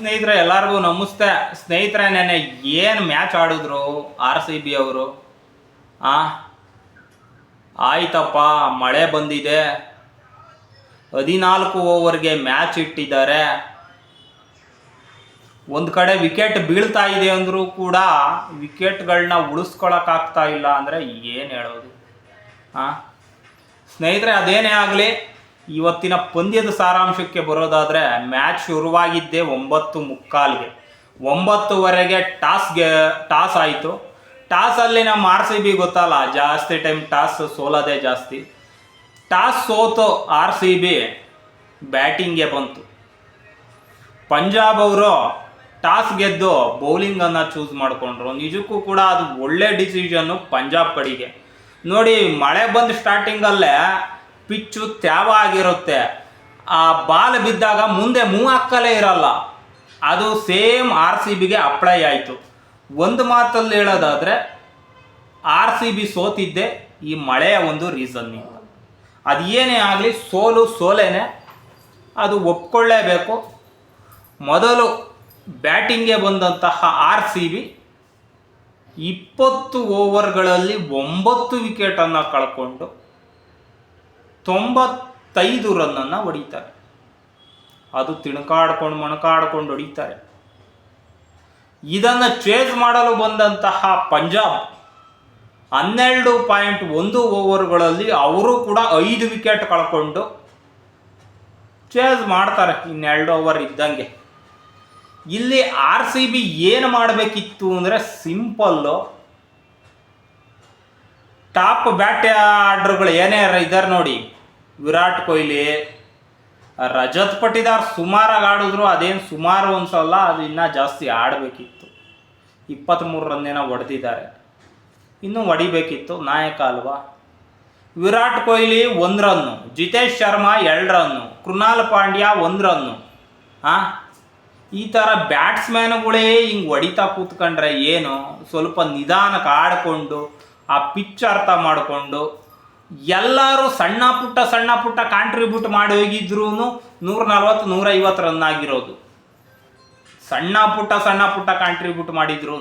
ಸ್ನೇಹಿತರೆ, ಎಲ್ಲರಿಗೂ ನಮಸ್ತೆ. ಸ್ನೇಹಿತರೆ ನೆನೆ ಏನು ಮ್ಯಾಚ್ ಆಡಿದ್ರು ಆರ್ ಸಿ ಬಿ ಅವರು? ಆ? ಆಯ್ತಪ್ಪ, ಮಳೆ ಬಂದಿದೆ. ಹದಿನಾಲ್ಕು ಓವರ್ಗೆ ಮ್ಯಾಚ್ ಇಟ್ಟಿದ್ದಾರೆ. ಒಂದು ಕಡೆ ವಿಕೆಟ್ ಬೀಳ್ತಾ ಇದೆ ಅಂದರೂ ಕೂಡ ವಿಕೆಟ್ಗಳನ್ನ ಉಳಿಸ್ಕೊಳಕ್ಕಾಗ್ತಾ ಇಲ್ಲ. ಅಂದರೆ ಏನು ಹೇಳೋದು? ಹಾಂ ಸ್ನೇಹಿತರೆ, ಅದೇನೇ ಆಗಲಿ ಇವತ್ತಿನ ಪಂದ್ಯದ ಸಾರಾಂಶಕ್ಕೆ ಬರೋದಾದರೆ ಮ್ಯಾಚ್ ಶುರುವಾಗಿದ್ದೇ ಒಂಬತ್ತು ಮುಕ್ಕಾಲ್ಗೆ. ಒಂಬತ್ತುವರೆಗೆ ಟಾಸ್ಗೆ, ಟಾಸ್ ಆಯಿತು. ಟಾಸಲ್ಲಿ ನಮ್ಮ ಆರ್ ಸಿ ಬಿ ಗೊತ್ತಲ್ಲ, ಜಾಸ್ತಿ ಟೈಮ್ ಟಾಸ್ ಸೋಲೋದೇ ಜಾಸ್ತಿ. ಟಾಸ್ ಸೋತು ಆರ್ ಸಿ ಬಿ ಬ್ಯಾಟಿಂಗ್ಗೆ ಬಂತು. ಪಂಜಾಬ್ ಅವರು ಟಾಸ್ ಗೆದ್ದು ಬೌಲಿಂಗನ್ನು ಚೂಸ್ ಮಾಡಿಕೊಂಡ್ರು. ನಿಜಕ್ಕೂ ಕೂಡ ಅದು ಒಳ್ಳೆ ಡಿಸಿಷನ್ನು ಪಂಜಾಬ್ ಕಡೆಗೆ. ನೋಡಿ, ಮಳೆ ಬಂದು ಸ್ಟಾರ್ಟಿಂಗಲ್ಲೇ ಪಿಚ್ಚು ತ್ಯಾವ ಆಗಿರುತ್ತೆ ಆ ಬಾಲ್ ಬಿದ್ದಾಗ ಮುಂದೆ ಮೂ ಹಾಕಲೇ ಇರಲ್ಲ. ಅದು ಸೇಮ್ ಆರ್ ಸಿ ಬಿಗೆ ಅಪ್ಲೈ ಆಯಿತು. ಒಂದು ಮಾತಲ್ಲಿ ಹೇಳೋದಾದರೆ, ಆರ್ ಸಿ ಬಿ ಸೋತಿದ್ದೆ ಈ ಮಳೆಯ ಒಂದು ರೀಸನ್ನಿಂದ ಅದು ಏನೇ ಆಗಲಿ ಸೋಲು ಸೋಲೇನೆ. ಅದು ಒಪ್ಕೊಳ್ಳೇಬೇಕು. ಮೊದಲು ಬ್ಯಾಟಿಂಗ್ಗೆ ಬಂದಂತಹ ಆರ್ ಸಿ ಬಿ ಇಪ್ಪತ್ತು ಓವರ್ಗಳಲ್ಲಿ ಒಂಬತ್ತು ವಿಕೆಟನ್ನು ಕಳ್ಕೊಂಡು ತೊಂಬತ್ತೈದು ರನ್ನನ್ನು ಹೊಡಿತಾರೆ. ಅದು ತಿಣಕಾಡ್ಕೊಂಡು ಮೊಣಕಾಡ್ಕೊಂಡು ಹೊಡಿತಾರೆ. ಇದನ್ನು ಚೇಸ್ ಮಾಡಲು ಬಂದಂತಹ ಪಂಜಾಬ್ ಹನ್ನೆರಡು ಪಾಯಿಂಟ್ ಒಂದು ಓವರ್ಗಳಲ್ಲಿ ಅವರು ಕೂಡ ಐದು ವಿಕೆಟ್ ಕಳ್ಕೊಂಡು ಚೇಸ್ ಮಾಡ್ತಾರೆ ಇನ್ನೆರಡು ಓವರ್ ಇದ್ದಂಗೆ. ಇಲ್ಲಿ ಆರ್ ಸಿ ಬಿ ಏನು ಮಾಡಬೇಕಿತ್ತು ಅಂದರೆ ಸಿಂಪಲ್ಲು ಟಾಪ್ ಬ್ಯಾಟ್ ಆರ್ಡ್ರುಗಳು ಏನೇ ಇದ್ದಾರೆ ನೋಡಿ. ವಿರಾಟ್ ಕೊಹ್ಲಿ, ರಜತ್ ಪಟ್ಟಿದಾರ್ ಸುಮಾರಾಗಿ ಆಡಿದ್ರು, ಅದೇನು ಸುಮಾರು ಅನ್ಸಲ್ಲ ಅದು ಇನ್ನೂ ಜಾಸ್ತಿ ಆಡಬೇಕಿತ್ತು. ಇಪ್ಪತ್ತ್ಮೂರು ರನ್ನೇನೋ ಹೊಡೆದಿದ್ದಾರೆ. ಇನ್ನೂ ಹೊಡಿಬೇಕಿತ್ತು, ನಾಯಕ ಅಲ್ವಾ? ವಿರಾಟ್ ಕೊಹ್ಲಿ ಒಂದು ರನ್ನು, ಜಿತೇಶ್ ಶರ್ಮಾ ಎರಡು ರನ್ನು, ಕೃಣಾಲ್ ಪಾಂಡ್ಯ ಒಂದು ರನ್ನು. ಹಾಂ ಈ ಥರ ಬ್ಯಾಟ್ಸ್ಮ್ಯಾನ್ಗಳೇ ಹಿಂಗೆ ಹೊಡಿತಾ ಕೂತ್ಕೊಂಡ್ರೆ ಏನು? ಸ್ವಲ್ಪ ನಿಧಾನಕ್ಕೆ ಆಡಿಕೊಂಡು ಆ ಪಿಚ್ ಅರ್ಥ ಮಾಡಿಕೊಂಡು ಎಲ್ಲರೂ ಸಣ್ಣ ಪುಟ್ಟ ಸಣ್ಣ ಪುಟ್ಟ ಕಾಂಟ್ರಿಬ್ಯೂಟ್ ಮಾಡಿ ಹೋಗಿದ್ರೂ ನೂರ ನಲ್ವತ್ತು ನೂರೈವತ್ತು ರನ್ ಆಗಿರೋದು. ಸಣ್ಣ ಪುಟ್ಟ ಸಣ್ಣ ಪುಟ್ಟ ಕಾಂಟ್ರಿಬ್ಯೂಟ್ ಮಾಡಿದ್ರು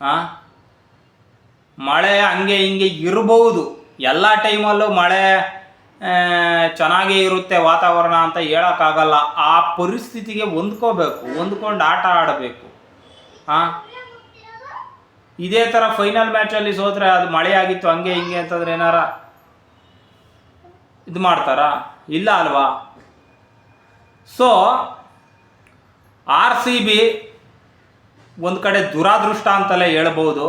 ಹಾಂ ಮಳೆ ಹಂಗೆ ಹಿಂಗೆ ಇರಬಹುದು ಎಲ್ಲ ಟೈಮಲ್ಲೂ ಮಳೆ ಆ, ಚೆನ್ನಾಗೇ ಇರುತ್ತೆ ವಾತಾವರಣ ಅಂತ ಹೇಳೋಕ್ಕಾಗಲ್ಲ. ಆ ಪರಿಸ್ಥಿತಿಗೆ ಹೊಂದ್ಕೋಬೇಕು ಹೊಂದ್ಕೊಂಡು ಆಟ ಆಡಬೇಕು. ಹಾಂ ಇದೇ ಥರ ಫೈನಲ್ ಮ್ಯಾಚಲ್ಲಿ ಸೋತ್ರೆ ಅದು ಮಳೆ ಆಗಿತ್ತು, ಹಂಗೆ ಹಿಂಗೆ ಅಂತಂದ್ರೆ ಏನಾರ ಇದು ಮಾಡ್ತಾರಾ? ಇಲ್ಲ ಅಲ್ವಾ? ಸೊ ಆರ್ ಸಿ ಬಿ ಒಂದು ಕಡೆ ದುರಾದೃಷ್ಟ ಅಂತಲೇ ಹೇಳ್ಬೋದು.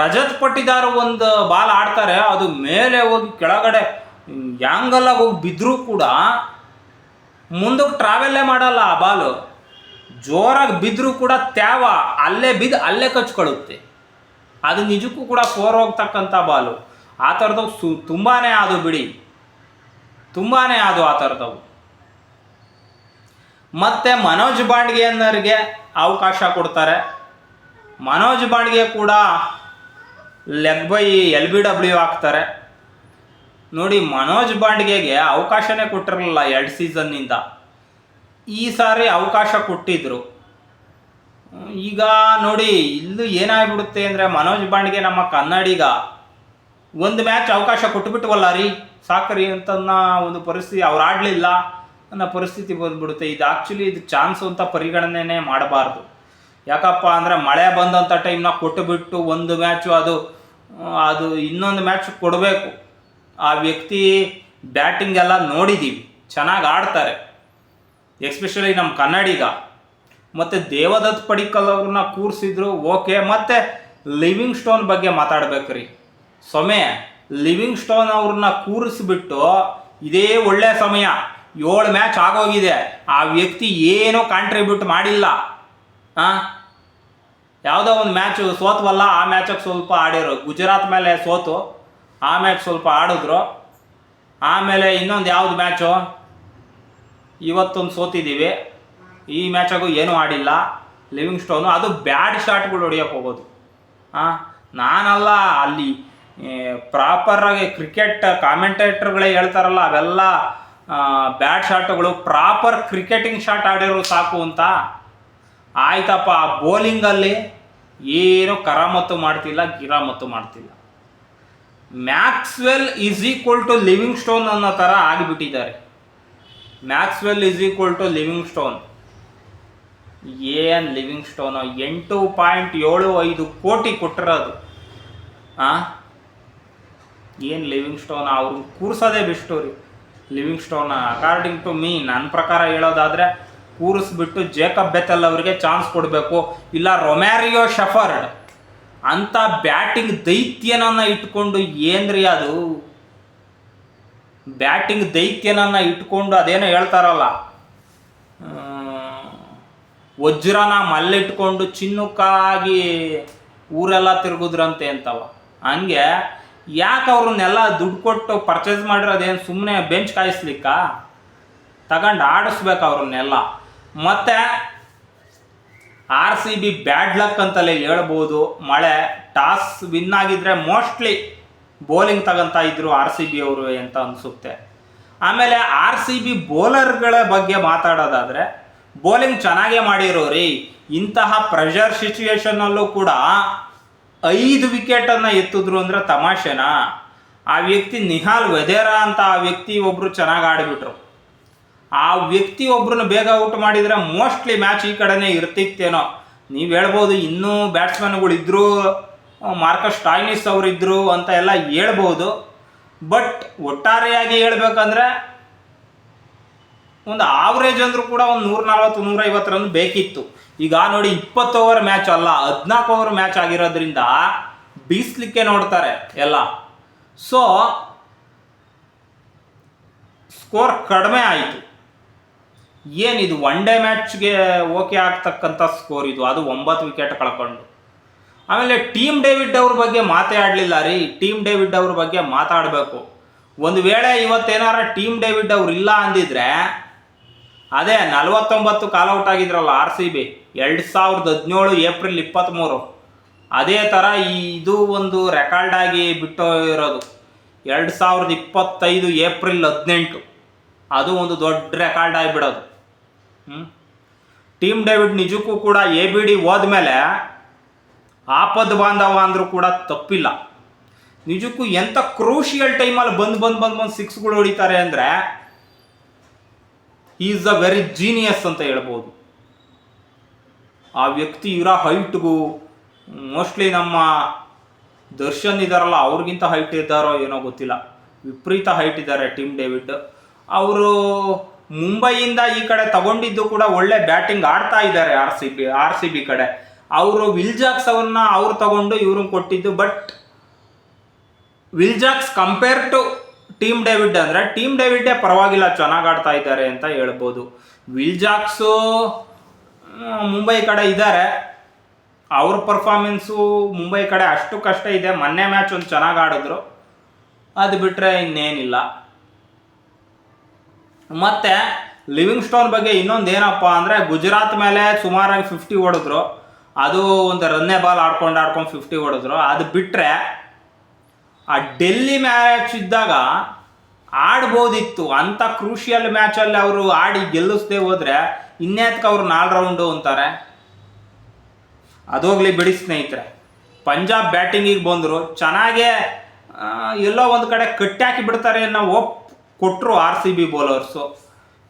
ರಜತ್ ಪಟ್ಟಿದಾರ ಒಂದು ಬಾಲ್ ಆಡ್ತಾರೆ, ಅದು ಮೇಲೆ ಹೋಗಿ ಕೆಳಗಡೆ ಯಾಂಗಲ್ಲಾಗಿ ಹೋಗಿ ಬಿದ್ದರೂ ಕೂಡ ಮುಂದಕ್ಕೆ ಟ್ರಾವೆಲ್ಲೇ ಮಾಡಲ್ಲ ಆ ಬಾಲು. ಜೋರಾಗಿ ಬಿದ್ದರೂ ಕೂಡ ತ್ಯಾವ, ಅಲ್ಲೇ ಬಿದ್ದು ಅಲ್ಲೇ ಕಚ್ಕೊಳ್ಳುತ್ತೆ. ಅದು ನಿಜಕ್ಕೂ ಕೂಡ ಫೋರ್ ಹೋಗ್ತಕ್ಕಂಥ ಬಾಲು. ಆ ಥರದವು ಸು ತುಂಬಾ ಅದು ಬಿಡಿ. ತುಂಬಾ ಅದು ಆ ಥರದವು. ಮತ್ತು ಮನೋಜ್ ಬಾಂಡ್ಗೆ ಅನ್ನೋರಿಗೆ ಅವಕಾಶ ಕೊಡ್ತಾರೆ. ಮನೋಜ್ ಬಾಂಡ್ಗೆ ಕೂಡ leg by L B W ಹಾಕ್ತಾರೆ. ನೋಡಿ, ಮನೋಜ್ ಬಾಂಡ್ಗೆಗೆ ಅವಕಾಶನೇ ಕೊಟ್ಟಿರಲಿಲ್ಲ ಎರಡು ಸೀಸನ್ನಿಂದ. ಈ ಸಾರಿ ಅವಕಾಶ ಕೊಟ್ಟಿದ್ರು. ಈಗ ನೋಡಿ, ಇಲ್ಲೂ ಏನಾಗ್ಬಿಡುತ್ತೆ ಅಂದರೆ ಮನೋಜ್ ಬಾಂಡ್ಗೆ ನಮ್ಮ ಕನ್ನಡಿಗ ಒಂದು ಮ್ಯಾಚ್ ಅವಕಾಶ ಕೊಟ್ಟುಬಿಟ್ವಲ್ಲ ರೀ, ಸಾಕರಿ ಅಂತನ್ನ ಒಂದು ಪರಿಸ್ಥಿತಿ ಅವ್ರು ಆಡಲಿಲ್ಲ ಅನ್ನೋ ಪರಿಸ್ಥಿತಿ ಬಂದ್ಬಿಡುತ್ತೆ. ಇದು ಆ್ಯಕ್ಚುಲಿ ಇದು ಚಾನ್ಸ್ ಅಂತ ಪರಿಗಣನೆ ಮಾಡಬಾರ್ದು. ಯಾಕಪ್ಪ ಅಂದರೆ ಮಳೆ ಬಂದಂಥ ಟೈಮ್ನ ಕೊಟ್ಟುಬಿಟ್ಟು ಒಂದು ಮ್ಯಾಚು ಅದು ಅದು ಇನ್ನೊಂದು ಮ್ಯಾಚ್ ಕೊಡಬೇಕು. ಆ ವ್ಯಕ್ತಿ ಬ್ಯಾಟಿಂಗ್ ಎಲ್ಲ ನೋಡಿದ್ದೀವಿ ಚೆನ್ನಾಗಿ ಆಡ್ತಾರೆ. ಎಸ್ಪೆಷಲಿ ನಮ್ಮ ಕನ್ನಡಿಗ. ಮತ್ತು ದೇವದತ್ ಪಡಿಕಲ್ ಅವ್ರನ್ನ ಕೂರಿಸಿದ್ರು, ಓಕೆ. ಮತ್ತು ಲಿವಿಂಗ್ ಸ್ಟೋನ್ ಬಗ್ಗೆ ಮಾತಾಡ್ಬೇಕ್ರಿ. ಸೊಮೆ, ಲಿವಿಂಗ್ ಸ್ಟೋನ್ ಅವ್ರನ್ನ ಕೂರಿಸ್ಬಿಟ್ಟು ಇದೇ ಒಳ್ಳೆ ಸಮಯ. ಏಳು ಮ್ಯಾಚ್ ಆಗೋಗಿದೆ. ಆ ವ್ಯಕ್ತಿ ಏನೂ ಕಾಂಟ್ರಿಬ್ಯೂಟ್ ಮಾಡಿಲ್ಲ. ಹಾಂ ಯಾವುದೋ ಒಂದು ಮ್ಯಾಚು ಸೋತ್ವಲ್ಲ, ಆ ಮ್ಯಾಚಕ್ಕೆ ಸ್ವಲ್ಪ ಆಡಿರು. ಗುಜರಾತ್ ಮೇಲೆ ಸೋತು, ಆ ಮ್ಯಾಚ್ ಸ್ವಲ್ಪ ಆಡಿದ್ರು. ಆಮೇಲೆ ಇನ್ನೊಂದು ಯಾವ್ದು ಮ್ಯಾಚು? ಇವತ್ತೊಂದು ಸೋತಿದ್ದೀವಿ ಈ ಮ್ಯಾಚಾಗೂ ಏನೂ ಆಡಿಲ್ಲ. ಲಿವಿಂಗ್ ಸ್ಟೋನು ಅದು ಬ್ಯಾಡ್ ಶಾಟ್ಗಳು ಹೊಡಿಯೋಕೆ ಹೋಗೋದು. ಹಾಂ ನಾನಲ್ಲ ಅಲ್ಲಿ ಪ್ರಾಪರಾಗಿ ಕ್ರಿಕೆಟ್ ಕಾಮೆಂಟೇಟರ್ಗಳೇ ಹೇಳ್ತಾರಲ್ಲ, ಅವೆಲ್ಲ ಬ್ಯಾಡ್ ಶಾಟ್ಗಳು ಪ್ರಾಪರ್ ಕ್ರಿಕೆಟಿಂಗ್ ಶಾಟ್ ಆಡಿರೋ ಸಾಕು ಅಂತ. ಆಯ್ತಪ್ಪ ಬೌಲಿಂಗಲ್ಲಿ ಏನು ಕರಾಮತ್ತು ಮಾಡ್ತಿಲ್ಲ, ಗಿರಾಮತ್ತು ಮಾಡ್ತಿಲ್ಲ. Maxwell is equal to Livingstone ಅನ್ನೋ ಥರ ಆಗಿಬಿಟ್ಟಿದ್ದಾರೆ. Maxwell is equal to Livingstone ಏನು ಲಿವಿಂಗ್ ಸ್ಟೋನು ಎಂಟು ಪಾಯಿಂಟ್ ಏಳು ಐದು ಕೋಟಿ ಕೊಟ್ಟಿರೋದು. ಆ? ಏನು ಲಿವಿಂಗ್ ಸ್ಟೋನ್ ಅವ್ರು ಕೂರಿಸೋದೇ ಬೆಸ್ಟು ರೀ Livingstone according to me ನನ್ನ ಪ್ರಕಾರ ಹೇಳೋದಾದರೆ ಕೂರಿಸ್ಬಿಟ್ಟು ಜೇಕಬ್ ಬೆತ್ತಲ್ ಅವರಿಗೆ ಚಾನ್ಸ್ ಕೊಡಬೇಕು. ಇಲ್ಲ ರೊಮ್ಯಾರಿಯೋ ಶಫರ್ಡ್ ಅಂತ ಬ್ಯಾಟಿಂಗ್ ದೈತ್ಯನನ್ನ ಇಟ್ಕೊಂಡು ಏನ್ರಿ ಅದು? ಬ್ಯಾಟಿಂಗ್ ದೈತ್ಯನನ್ನ ಇಟ್ಕೊಂಡು ಅದೇನೋ ಹೇಳ್ತಾರಲ್ಲ. ವಜ್ರನ ಮಲ್ಲಿಟ್ಕೊಂಡು ಚಿನ್ನುಕ್ಕಾಗಿ ಊರೆಲ್ಲ ತಿರುಗುದ್ರಂತೆ ಅಂತವ. ಹಂಗೆ ಯಾಕೆ ಅವ್ರನ್ನೆಲ್ಲ ದುಡ್ಡು ಕೊಟ್ಟು ಪರ್ಚೇಸ್ ಮಾಡಿರೋದೇನು ಸುಮ್ಮನೆ ಬೆಂಚ್ ಕಾಯಿಸ್ಲಿಕ್ಕ? ತಗೊಂಡು ಆಡಿಸ್ಬೇಕು ಅವ್ರನ್ನೆಲ್ಲ. ಮತ್ತು R C B bad luck ಅಂತಲೇ ಹೇಳ್ಬೋದು. ಮಳೆ ಟಾಸ್ ವಿನ್ ಆಗಿದ್ರೆ ಮೋಸ್ಟ್ಲಿ ಬೌಲಿಂಗ್ ತಗೊಂತ ಇದ್ರು ಆರ್ ಸಿ ಬಿ ಅವರು ಅಂತ ಅನಿಸುತ್ತೆ. ಆಮೇಲೆ ಆರ್ ಸಿ ಬಿ ಬೌಲರ್ಗಳ ಬಗ್ಗೆ ಮಾತಾಡೋದಾದರೆ ಬೌಲಿಂಗ್ ಚೆನ್ನಾಗೇ ಮಾಡಿರೋರಿ. ಇಂತಹ ಪ್ರೆಷರ್ ಸಿಚುವೇಶನ್ನಲ್ಲೂ ಕೂಡ ಐದು ವಿಕೆಟನ್ನು ಎತ್ತಿದ್ರು ಅಂದರೆ ತಮಾಷೆನಾ? ಆ ವ್ಯಕ್ತಿ ನಿಹಾಲ್ ವೆದೇರ ಅಂತ ಆ ವ್ಯಕ್ತಿ ಒಬ್ಬರು ಚೆನ್ನಾಗಿ ಆಡಿಬಿಟ್ರು. ಆ ವ್ಯಕ್ತಿ ಒಬ್ರನ್ನ ಬೇಗ ಔಟ್ ಮಾಡಿದರೆ ಮೋಸ್ಟ್ಲಿ ಮ್ಯಾಚ್ ಈ ಕಡೆನೇ ಇರ್ತಿತ್ತೇನೋ. ನೀವು ಹೇಳ್ಬೋದು ಇನ್ನೂ ಬ್ಯಾಟ್ಸ್ಮನ್ಗಳು ಇದ್ದರು ಮಾರ್ಕಸ್ ಟಾಯ್ನಿಸ್ ಅವರಿದ್ದರು ಅಂತ ಎಲ್ಲ ಹೇಳ್ಬೋದು. ಬಟ್ ಒಟ್ಟಾರೆಯಾಗಿ ಹೇಳ್ಬೇಕಂದ್ರೆ ಒಂದು ಆವ್ರೇಜ್ ಅಂದರೂ ಕೂಡ ಒಂದು ನೂರ ನಲ್ವತ್ತು ನೂರೈವತ್ತು ರನ್ ಬೇಕಿತ್ತು. ಈಗ ನೋಡಿ, ಇಪ್ಪತ್ತು ಓವರ್ ಮ್ಯಾಚ್ ಅಲ್ಲ, ಹದಿನಾಲ್ಕು ಓವರ್ ಮ್ಯಾಚ್ ಆಗಿರೋದ್ರಿಂದ ಬೀಸ್ಲಿಕ್ಕೆ ನೋಡ್ತಾರೆ ಎಲ್ಲ. ಸೊ ಸ್ಕೋರ್ ಕಡಿಮೆ ಆಯಿತು. ಏನಿದು ಒನ್ ಡೇ ಮ್ಯಾಚ್ಗೆ ಓಕೆ ಆಗ್ತಕ್ಕಂಥ ಸ್ಕೋರ್ ಇದು? ಅದು ಒಂಬತ್ತು ವಿಕೆಟ್ ಕಳ್ಕೊಂಡು. ಆಮೇಲೆ ಟೀಮ್ ಡೇವಿಡ್ ಅವ್ರ ಬಗ್ಗೆ ಮಾತೇ ಆಡಲಿಲ್ಲ ರೀ. ಟೀಮ್ ಡೇವಿಡ್ ಅವ್ರ ಬಗ್ಗೆ ಮಾತಾಡಬೇಕು. ಒಂದು ವೇಳೆ ಇವತ್ತೇನಾರ ಟೀಮ್ ಡೇವಿಡ್ ಅವ್ರು ಇಲ್ಲ ಅಂದಿದ್ರೆ ಅದೇ ನಲವತ್ತೊಂಬತ್ತು ಕಾಲೌಟ್ ಆಗಿದ್ರಲ್ಲ ಆರ್ ಸಿ ಬಿ ಎರಡು ಸಾವಿರದ ಹದಿನೇಳು ಏಪ್ರಿಲ್ ಇಪ್ಪತ್ತ್ಮೂರು ಅದೇ ಥರ ಇದು ಒಂದು ರೆಕಾರ್ಡ್ ಆಗಿ ಬಿಟ್ಟು ಇರೋದು. ಎರಡು ಸಾವಿರದ ಇಪ್ಪತ್ತೈದು ಏಪ್ರಿಲ್ ಹದಿನೆಂಟು. ಅದು ಒಂದು ದೊಡ್ಡ ರೆಕಾರ್ಡ್ ಆಗಿಬಿಡೋದು ಹ್ಞೂ ಟೀಮ್ ಡೇವಿಡ್ ನಿಜಕ್ಕೂ ಕೂಡ ಎ ಬಿ ಡಿ ಹೋದ್ಮೇಲೆ ಆಪದ್ ಬಾಂಧವ ಅಂದರೂ ಕೂಡ ತಪ್ಪಿಲ್ಲ. ನಿಜಕ್ಕೂ ಎಂಥ ಕ್ರೂಷಿಯಲ್ ಟೈಮಲ್ಲಿ ಬಂದು ಬಂದು ಬಂದು ಬಂದು ಸಿಕ್ಸ್ಗಳು ಹೊಡಿತಾರೆ ಅಂದರೆ ಈಸ್ ಅ ವೆರಿ ಜೀನಿಯಸ್ ಅಂತ ಹೇಳ್ಬೋದು. ಆ ವ್ಯಕ್ತಿ ಇರೋ ಹೈಟ್ಗೂ ಮೋಸ್ಟ್ಲಿ ನಮ್ಮ ದರ್ಶನ್ ಇದ್ದಾರಲ್ಲ ಅವ್ರಿಗಿಂತ ಹೈಟ್ ಇದ್ದಾರೋ ಏನೋ ಗೊತ್ತಿಲ್ಲ. ವಿಪರೀತ ಹೈಟ್ ಇದ್ದಾರೆ ಟಿಮ್ ಡೇವಿಡ್ ಅವರು ಮುಂಬೈಯಿಂದ ಈ ಕಡೆ ತಗೊಂಡಿದ್ದು ಕೂಡ ಒಳ್ಳೆ ಬ್ಯಾಟಿಂಗ್ ಆಡ್ತಾ ಇದ್ದಾರೆ R C B R C B ಕಡೆ. ಅವರು ವಿಲ್ಜಾಕ್ಸ್ ಅವನ್ನ ಅವ್ರು ತಗೊಂಡು ಇವ್ರನ್ನ ಕೊಟ್ಟಿದ್ದು but Will Jacks compare to Tim David ಅಂದರೆ ಟೀಮ್ ಡೇವಿಡ್ಡೇ ಪರವಾಗಿಲ್ಲ, ಚೆನ್ನಾಗಿ ಆಡ್ತಾ ಇದ್ದಾರೆ ಅಂತ ಹೇಳ್ಬೋದು. ವಿಲ್ಜಾಕ್ಸು ಜಾಕ್ಸು ಮುಂಬೈ ಕಡೆ ಇದ್ದಾರೆ. ಅವ್ರ ಪರ್ಫಾರ್ಮೆನ್ಸು ಮುಂಬೈ ಕಡೆ ಅಷ್ಟು ಕಷ್ಟ ಇದೆ. ಮೊನ್ನೆ ಮ್ಯಾಚ್ ಒಂದು ಚೆನ್ನಾಗಿ ಆಡಿದ್ರು. ಅದು ಬಿಟ್ಟರೆ ಇನ್ನೇನಿಲ್ಲ. ಮತ್ತೆ ಲಿವಿಂಗ್ ಸ್ಟೋನ್ ಬಗ್ಗೆ ಇನ್ನೊಂದು ಏನಪ್ಪ ಅಂದರೆ ಗುಜರಾತ್ ಮೇಲೆ ಸುಮಾರಾಗಿ ಫಿಫ್ಟಿ ಹೊಡೆದ್ರು. ಅದು ಒಂದು ರನ್ನೇ ಬಾಲ್ ಆಡ್ಕೊಂಡು ಆಡ್ಕೊಂಡು ಫಿಫ್ಟಿ ಹೊಡೆದ್ರು. ಅದು ಬಿಟ್ಟರೆ ಆ ಡೆಲ್ಲಿ ಮ್ಯಾಚ್ ಇದ್ದಾಗ ಆಡ್ಬೋದಿತ್ತು. ಅಂಥ ಕ್ರೂಷಿಯಲ್ ಮ್ಯಾಚಲ್ಲಿ ಅವರು ಆಡಿ ಗೆಲ್ಲಿಸದೆ ಹೋದರೆ ಇನ್ನೇತ್ಕ ಅವರು ನಾಲ್ ರೌಂಡು ಅಂತಾರೆ? ಅದೋಗ್ಲಿ ಬಿಡಿ ಸ್ನೇಹಿತರೆ. ಪಂಜಾಬ್ ಬ್ಯಾಟಿಂಗಿಗೆ ಬಂದರು. ಚೆನ್ನಾಗೇ ಎಲ್ಲೋ ಒಂದು ಕಡೆ ಕಟ್ಟಾಕಿ ಬಿಡ್ತಾರೆ ಅನ್ನೋ ಒಪ್ ಕೊಟ್ಟರು ಆರ್ ಸಿ ಬಿ ಬೌಲರ್ಸು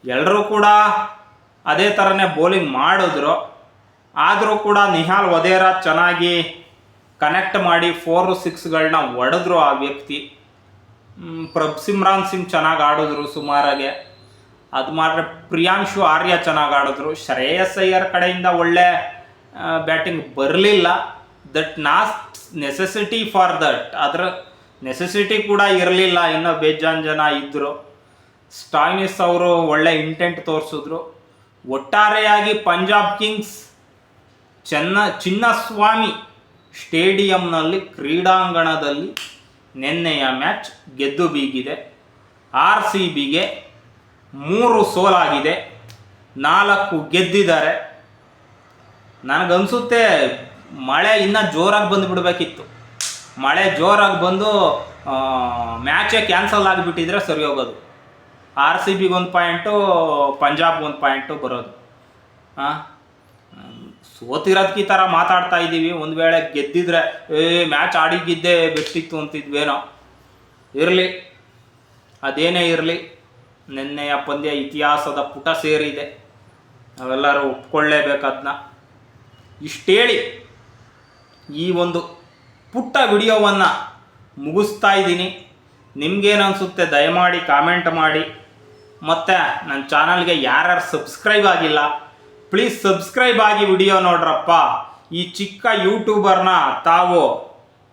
ಎಲ್ಲರೂ ಕೂಡ ಅದೇ ಥರನೇ ಬೌಲಿಂಗ್ ಮಾಡಿದ್ರು. ಆದರೂ ಕೂಡ ನಿಹಾಲ್ ವದೇರಾ ಚೆನ್ನಾಗಿ ಕನೆಕ್ಟ್ ಮಾಡಿ ಫೋರು ಸಿಕ್ಸ್ಗಳನ್ನ ಹೊಡೆದ್ರು ಆ ವ್ಯಕ್ತಿ. ಪ್ರಭ್ ಸಿಮ್ರಾನ್ ಸಿಂಗ್ ಚೆನ್ನಾಗಿ ಆಡಿದ್ರು ಸುಮಾರಾಗೆ. ಅದು ಮಾತ್ರ ಪ್ರಿಯಾಂಶು ಆರ್ಯ ಚೆನ್ನಾಗಿ ಆಡಿದ್ರು. ಶ್ರೇಯಸ್ ಅಯ್ಯರ್ ಕಡೆಯಿಂದ ಒಳ್ಳೆ ಬ್ಯಾಟಿಂಗ್ ಬರಲಿಲ್ಲ. That was necessity for that ಅದರ ನೆಸೆಸಿಟಿ ಕೂಡ ಇರಲಿಲ್ಲ. ಇನ್ನೂ ಬೇಜಾನ್ ಜನ ಇದ್ದರು ಸ್ಟಾಯ್ನಿಸ್ ಅವರು ಒಳ್ಳೆ ಇಂಟೆಂಟ್ ತೋರಿಸಿದ್ರು. ಒಟ್ಟಾರೆಯಾಗಿ ಪಂಜಾಬ್ ಕಿಂಗ್ಸ್ ಚೆನ್ನ, ಚಿನ್ನಸ್ವಾಮಿ ಸ್ಟೇಡಿಯಂನಲ್ಲಿ ಕ್ರೀಡಾಂಗಣದಲ್ಲಿ ನಿನ್ನೆಯ ಮ್ಯಾಚ್ ಗೆದ್ದು ಬೀಗಿದೆ. ಆರ್ ಸಿ ಬಿಗೆ ಮೂರು ಸೋಲಾಗಿದೆ. ನಾಲ್ಕು ಗೆದ್ದಿದ್ದಾರೆ. ನನಗನ್ಸುತ್ತೆ ಮಳೆ ಇನ್ನೂ ಜೋರಾಗಿ ಬಂದು ಬಿಡಬೇಕಿತ್ತು. ಮಳೆ ಜೋರಾಗಿ ಬಂದು ಮ್ಯಾಚೇ ಕ್ಯಾನ್ಸಲ್ ಆಗಿಬಿಟ್ಟಿದ್ರೆ ಸರಿ ಹೋಗೋದು. ಆರ್ ಸಿ ಬಿಗೆ ಒಂದು ಪಾಯಿಂಟು ಪಂಜಾಬ್ ಒಂದು ಪಾಯಿಂಟು ಬರೋದು. ಹಾಂ ಸೋತಿರೋದಕ್ಕೆ ಈ ಥರ ಮಾತಾಡ್ತಾ ಇದ್ದೀವಿ ಒಂದು ವೇಳೆ ಗೆದ್ದಿದ್ರೆ, ಏ, ಮ್ಯಾಚ್ ಆಡಿಗಿದ್ದೇ ಬೆಟ್ಟಿತ್ತು ಅಂತಿದ್ವೇನೋ. ಇರಲಿ. ಅದೇನೇ ಇರಲಿ. ನಿನ್ನೆಯ ಪಂದ್ಯ ಇತಿಹಾಸದ ಪುಟ ಸೇರಿದೆ. ನಾವೆಲ್ಲರೂ ಒಪ್ಕೊಳ್ಳೇಬೇಕದನ್ನ ಇಷ್ಟೇಳಿ ಈ ಒಂದು ಪುಟ್ಟ ವಿಡಿಯೋವನ್ನು ಮುಗಿಸ್ತಾ ಇದ್ದೀನಿ. ನಿಮ್ಗೇನು ಅನಿಸುತ್ತೆ ದಯಮಾಡಿ ಕಾಮೆಂಟ್ ಮಾಡಿ. ಮತ್ತು ನನ್ನ ಚಾನಲ್ಗೆ ಯಾರ್ಯಾರು ಸಬ್ಸ್ಕ್ರೈಬ್ ಆಗಿಲ್ಲ ಪ್ಲೀಸ್ ಸಬ್ಸ್ಕ್ರೈಬ್ ಆಗಿ ವಿಡಿಯೋ ನೋಡ್ರಪ್ಪ. ಈ ಚಿಕ್ಕ ಯೂಟ್ಯೂಬರ್ನ ತಾವು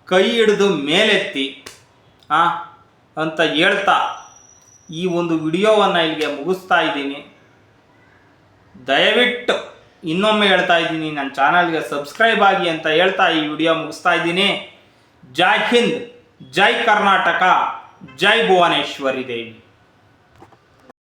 ಕೈ ಹಿಡಿದು ಮೇಲೆತ್ತಿ ಅಂತ ಹೇಳ್ತಾ ಈ ಒಂದು ವಿಡಿಯೋವನ್ನು ಇಲ್ಲಿಗೆ ಮುಗಿಸ್ತಾ ಇದ್ದೀನಿ. ದಯವಿಟ್ಟು ಇನ್ನೊಮ್ಮೆ ಹೇಳ್ತಾ ಇದ್ದೀನಿ, ನನ್ನ ಚಾನಲ್ಗೆ ಸಬ್ಸ್ಕ್ರೈಬ್ ಆಗಿ ಅಂತ ಹೇಳ್ತಾ ಈ ವಿಡಿಯೋ ಮುಗಿಸ್ತಾ ಇದ್ದೀನಿ. ಜೈ ಹಿಂದ್, ಜೈ ಕರ್ನಾಟಕ, ಜೈ ಭುವನೇಶ್ವರಿ ದೇವಿ.